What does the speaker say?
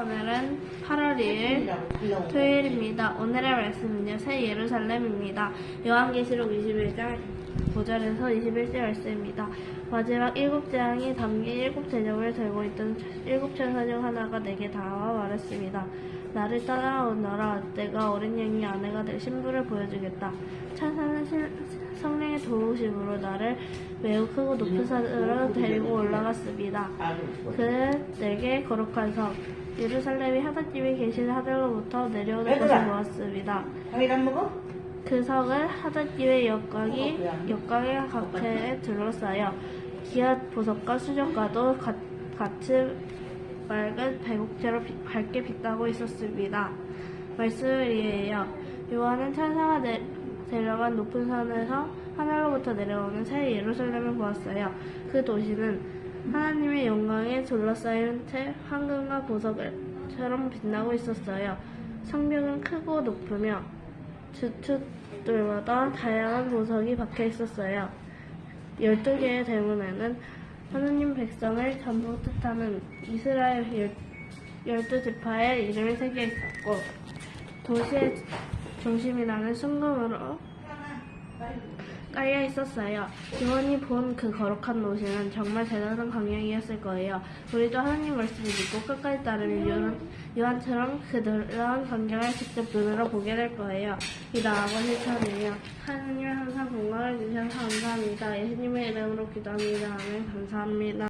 오늘은 8월 2일 토요일입니다. 오늘의 말씀은요, 새 예루살렘입니다. 요한계시록 21장 9절에서 21절 말씀입니다. 마지막 일곱 재앙이 담긴 일곱 대접을 들고 있던 일곱 천사 중 하나가 내게 다가와 말했습니다. 나를 따라오너라. 내가 어린 양이 아내가 될 신부를 보여주겠다. 천사는 신- 도우심으로 나를 매우 크고 높은 산으로 데리고 올라갔습니다. 그는 내게 거룩한 성 예루살렘이 하나님이 계신 하늘로부터 내려오는 것을. 보았습니다. 그 성을 하나님의 영광이 영광의 각해에 둘러싸여 기욤 보석과 수정과도 가- 같이 맑은 빛- 밝게 빛나고 있었습니다. 말씀을 이해해요. 요한은 천사가 내- 데려간 높은 산에서 하늘로부터 내려오는 새 예루살렘을 보았어요. 그 도시는 하나님의 영광에 둘러싸인 채 황금과 보석처럼 빛나고 있었어요. 성벽은 크고 높으며 주축들마다 다양한 보석이 박혀 있었어요. 열두 개의 대문에는 하느님 백성을 전부 뜻하는 이스라엘 열- 열두 지파의 이름이 새겨 있었고 도시의 중심이라는 순금으로 깔려 있었어요. 요한이 본 그 거룩한 도시는 정말 대단한 광경이었을 거예요. 우리도 하나님 말씀을 믿고 끝까지 따르는 요한, 요한처럼 그 놀라운 광경을 직접 눈으로 보게 될 거예요. 기도하고 실천해요. 하나님 항상 건강을 주셔서 감사합니다. 예수님의 이름으로 기도합니다. 아멘. 감사합니다.